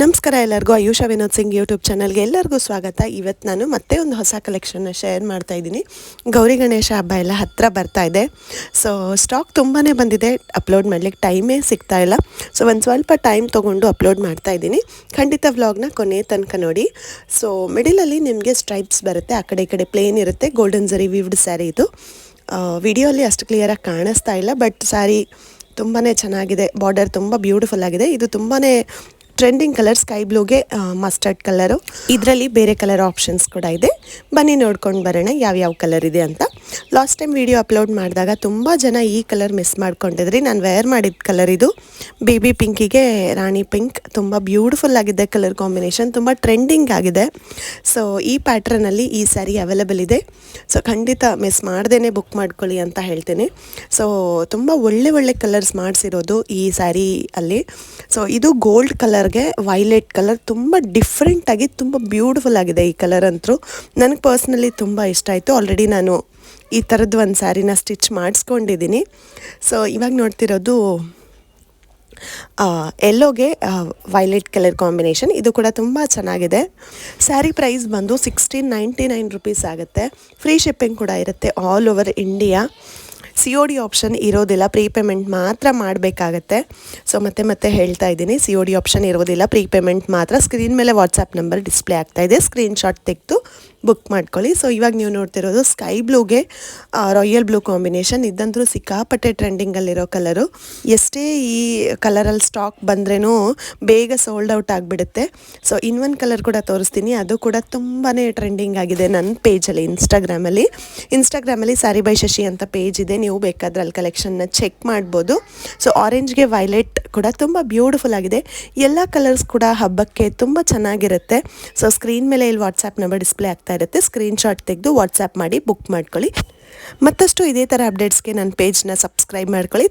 ನಮಸ್ಕಾರ ಎಲ್ಲರಿಗೂ, ಆಯುಷ ವಿನೋದ್ ಸಿಂಗ್ ಯೂಟ್ಯೂಬ್ ಚಾನಲ್ಗೆ ಎಲ್ಲರಿಗೂ ಸ್ವಾಗತ. ಇವತ್ತು ನಾನು ಮತ್ತೆ ಒಂದು ಹೊಸ ಕಲೆಕ್ಷನ್ನ ಶೇರ್ ಮಾಡ್ತಾ ಇದ್ದೀನಿ. ಗೌರಿ ಗಣೇಶ ಹಬ್ಬ ಎಲ್ಲ ಹತ್ತಿರ ಬರ್ತಾ ಇದೆ. ಸೊ ಸ್ಟಾಕ್ ತುಂಬಾ ಬಂದಿದೆ. ಅಪ್ಲೋಡ್ ಮಾಡಲಿಕ್ಕೆ ಟೈಮೇ ಸಿಗ್ತಾ ಇಲ್ಲ. ಸೊ ಒಂದು ಸ್ವಲ್ಪ ಟೈಮ್ ತೊಗೊಂಡು ಅಪ್ಲೋಡ್ ಮಾಡ್ತಾ ಇದ್ದೀನಿ. ಖಂಡಿತ ವ್ಲಾಗ್ನ ಕೊನೆ ತನಕ ನೋಡಿ. ಸೊ ಮಿಡಿಲಲ್ಲಿ ನಿಮಗೆ ಸ್ಟ್ರೈಪ್ಸ್ ಬರುತ್ತೆ. ಆ ಕಡೆ ಈ ಕಡೆ ಪ್ಲೇನ್ ಇರುತ್ತೆ. ಗೋಲ್ಡನ್ ಜರಿ ವಿವ್ಡ್ ಸ್ಯಾರಿ ಇದು. ವಿಡಿಯೋಲಿ ಅಷ್ಟು ಕ್ಲಿಯರಾಗಿ ಕಾಣಿಸ್ತಾ ಇಲ್ಲ. ಬಟ್ ಸ್ಯಾರಿ ತುಂಬಾ ಚೆನ್ನಾಗಿದೆ. ಬಾರ್ಡರ್ ತುಂಬ ಬ್ಯೂಟಿಫುಲ್ ಆಗಿದೆ. ಇದು ತುಂಬಾ ಟ್ರೆಂಡಿಂಗ್ ಕಲರ್ ಸ್ಕೈ ಬ್ಲೂಗೆ ಮಸ್ಟರ್ಡ್ ಕಲರು ಇದರಲ್ಲಿ ಬೇರೆ ಕಲರ್ ಆಪ್ಷನ್ಸ್ ಕೂಡ ಇದೆ. ಬನ್ನಿ ನೋಡ್ಕೊಂಡು ಬರೋಣ ಯಾವ್ಯಾವ ಕಲರ್ ಇದೆ ಅಂತ. ಲಾಸ್ಟ್ ಟೈಮ್ ವಿಡಿಯೋ ಅಪ್ಲೋಡ್ ಮಾಡಿದಾಗ ತುಂಬ ಜನ ಈ ಕಲರ್ ಮಿಸ್ ಮಾಡ್ಕೊಂಡಿದ್ರಿ. ನಾನು ವೇರ್ ಮಾಡಿದ ಕಲರ್ ಇದು. ಬೇಬಿ ಪಿಂಕಿಗೆ ರಾಣಿ ಪಿಂಕ್. ತುಂಬ ಬ್ಯೂಟಿಫುಲ್ ಆಗಿದೆ ಕಲರ್ ಕಾಂಬಿನೇಷನ್. ತುಂಬ ಟ್ರೆಂಡಿಂಗ್ ಆಗಿದೆ. ಸೊ ಈ ಪ್ಯಾಟ್ರನಲ್ಲಿ ಈ ಸ್ಯಾರಿ ಅವೈಲೇಬಲ್ ಇದೆ. ಸೊ ಖಂಡಿತ ಮಿಸ್ ಮಾಡ್ದೇ ಬುಕ್ ಮಾಡ್ಕೊಳ್ಳಿ ಅಂತ ಹೇಳ್ತೀನಿ. ಸೊ ತುಂಬ ಒಳ್ಳೆ ಒಳ್ಳೆ ಕಲರ್ಸ್ ಮಾಡಿಸಿರೋದು ಈ ಸ್ಯಾರಿ ಅಲ್ಲಿ. ಸೊ ಇದು ಗೋಲ್ಡ್ ಕಲರ್ಗೆ ವೈಲೆಟ್ ಕಲರ್ ತುಂಬ ಡಿಫ್ರೆಂಟಾಗಿ ತುಂಬ ಬ್ಯೂಟಿಫುಲ್ ಆಗಿದೆ ಈ ಕಲರ್ ಅಂತೂ. ನನಗೆ ಪರ್ಸ್ನಲಿ ತುಂಬ ಇಷ್ಟ ಆಯಿತು. ಆಲ್ರೆಡಿ ನಾನು ಈ ಥರದ್ದು ಒಂದು ಸ್ಯಾರಿನ ಸ್ಟಿಚ್ ಮಾಡಿಸ್ಕೊಂಡಿದ್ದೀನಿ. ಸೊ ಇವಾಗ ನೋಡ್ತಿರೋದು ಎಲ್ಲೋಗೆ ವೈಲೆಟ್ ಕಲರ್ ಕಾಂಬಿನೇಷನ್ ಇದು ಕೂಡ ತುಂಬ ಚೆನ್ನಾಗಿದೆ. ಸ್ಯಾರಿ ಪ್ರೈಸ್ ಬಂದು ಸಿಕ್ಸ್ಟೀನ್ ನೈಂಟಿ ನೈನ್ ರುಪೀಸ್ ಆಗುತ್ತೆ. ಫ್ರೀ ಶಿಪ್ಪಿಂಗ್ ಕೂಡ ಇರುತ್ತೆ all over India C O D option ಇರೋದಿಲ್ಲ ಪ್ರೀಪೇಮೆಂಟ್ ಮಾತ್ರ ಮಾಡಬೇಕಾಗತ್ತೆ. ಸೊ ಮತ್ತೆ ಮತ್ತೆ ಹೇಳ್ತಾ ಇದ್ದೀನಿ ಸಿ ಒ ಡಿ ಆಪ್ಷನ್ ಇರೋದಿಲ್ಲ ಪ್ರೀಪೇಮೆಂಟ್ ಮಾತ್ರ. ಸ್ಕ್ರೀನ್ ಮೇಲೆ ವಾಟ್ಸಪ್ ನಂಬರ್ ಡಿಸ್ಪ್ಲೇ ಆಗ್ತಾ ಇದೆ. ಸ್ಕ್ರೀನ್ಶಾಟ್ ತೆಗೆದು ಬುಕ್ ಮಾಡ್ಕೊಳ್ಳಿ. ಸೊ ಇವಾಗ ನೀವು ನೋಡ್ತಿರೋದು ಸ್ಕೈ ಬ್ಲೂಗೆ ರಾಯಲ್ ಬ್ಲೂ ಕಾಂಬಿನೇಷನ್ ಇದಂತೂ ಸಿಕ್ಕಾಪಟ್ಟೆ ಟ್ರೆಂಡಿಂಗಲ್ಲಿರೋ ಕಲರು ಎಷ್ಟೇ ಈ ಕಲರಲ್ಲಿ ಸ್ಟಾಕ್ ಬಂದ್ರೂ ಬೇಗ ಸೋಲ್ಡ್ ಔಟ್ ಆಗಿಬಿಡುತ್ತೆ. ಸೊ ಇನ್ನೊಂದು ಕಲರ್ ಕೂಡ ತೋರಿಸ್ತೀನಿ. ಅದು ಕೂಡ ತುಂಬಾ ಟ್ರೆಂಡಿಂಗ್ ಆಗಿದೆ ನನ್ನ ಪೇಜಲ್ಲಿ ಇನ್ಸ್ಟಾಗ್ರಾಮಲ್ಲಿ ಇನ್ಸ್ಟಾಗ್ರಾಮಲ್ಲಿ ಸಾರಿ ಬೈ ಶಶಿ ಅಂತ ಪೇಜ್ ಇದೆ. ನೀವು ಬೇಕಾದ್ರೆ ಅಲ್ಲಿ ಕಲೆಕ್ಷನ್ನ ಚೆಕ್ ಮಾಡ್ಬೋದು. ಸೊ ಆರೆಂಜ್ಗೆ ವೈಲೆಟ್ ಕೂಡ ತುಂಬ ಬ್ಯೂಟಿಫುಲ್ ಆಗಿದೆ. ಎಲ್ಲ ಕಲರ್ಸ್ ಕೂಡ ಹಬ್ಬಕ್ಕೆ ತುಂಬ ಚೆನ್ನಾಗಿರುತ್ತೆ. ಸೊ ಸ್ಕ್ರೀನ್ ಮೇಲೆ ಇಲ್ಲಿ ವಾಟ್ಸಪ್ ನಂಬರ್ ಡಿಸ್ಪ್ಲೇ ಆಗ್ತಾ ಇರುತ್ತೆ. ಸ್ಕ್ರೀನ್ಶಾಟ್ ತೆಗೆದು ವಾಟ್ಸಪ್ ಮಾಡಿ ಬುಕ್ ಮಾಡ್ಕೊಳ್ಳಿ. ಮತ್ತಷ್ಟು ಇದೇ ಥರ ಅಪ್ಡೇಟ್ಸ್ಗೆ ನನ್ನ ಪೇಜ್ನ ಸಬ್ಸ್ಕ್ರೈಬ್ ಮಾಡ್ಕೊಳ್ಳಿ.